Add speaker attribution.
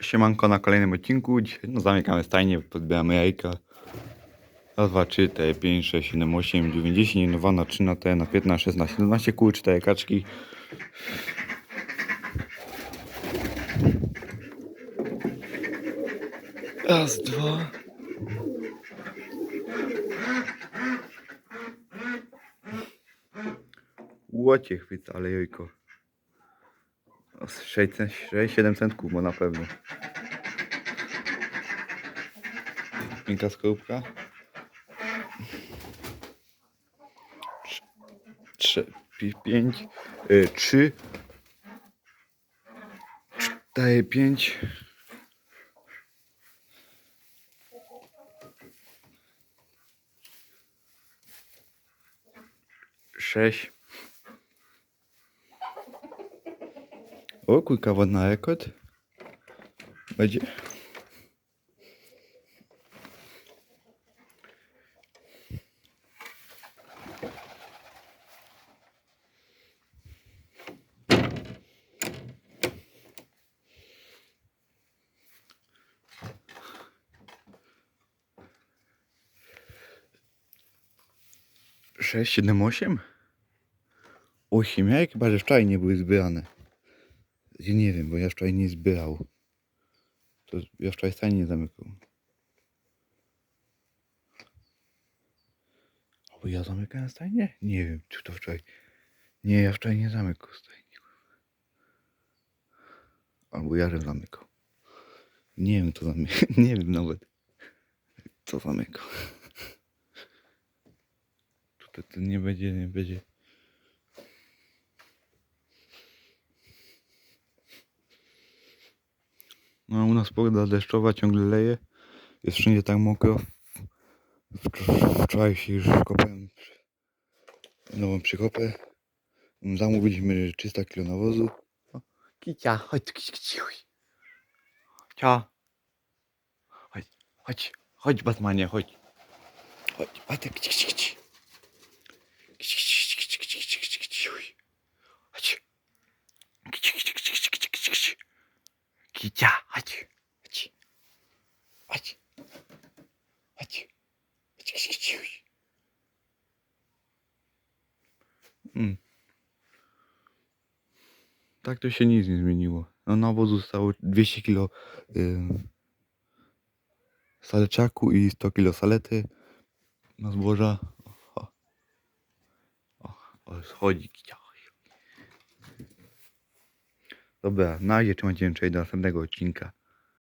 Speaker 1: Siemanko na kolejnym odcinku. Dzisiaj no, zamykamy stajnię, podbieramy jajka. Raz, dwa, trzy, te 5, 6, 7, 8, 9, 10, no 2 na 3, na te, na 15, 16, 17 kół, 4 kaczki. Raz, dwa. Łocie chwyta, ale jojko. 6-7 centków, bo na pewno. Piękna skorupka. Trzy, pi- pięć, y, trzy, cztery, pięć. Sześć. O, kulka wodna rekord. Będzie. Sześć, siedem, osiem? Osiem jajek chyba, że wczoraj nie były zbierane. Ja nie wiem, bo ja wczoraj nie zbierał. To ja wczoraj stajnie nie zamykał. Albo ja zamykałem stajnie? Nie wiem, czy to wczoraj. Nie, ja wczoraj nie zamykał stajni. Albo ja żem zamykał. Nie wiem, to zamykał. Nie wiem nawet, co zamykał. Tutaj to nie będzie, nie będzie. No u nas pogoda deszczowa ciągle leje. Jest wszędzie tak mokro. Wcz- Wczoraj się już kopałem nową przykopę. Zamówiliśmy 300 kg nawozu. Kicia, chodź tu, kici, kici, chodź. Cia. Chodź, chodź, chodź Batmanie, chodź. Chodź, Batek, kici, Chodź. Chodź. Chodź. Chodź. Chodź, chodź, chodź, chodź. Mm. Tak to się nic nie zmieniło. No nawozu zostało 200 kg y, salczaku i 100 kg salety na zboża. O, o, o schodzi kicia. Dobra, na razie trzymajcie do następnego odcinka.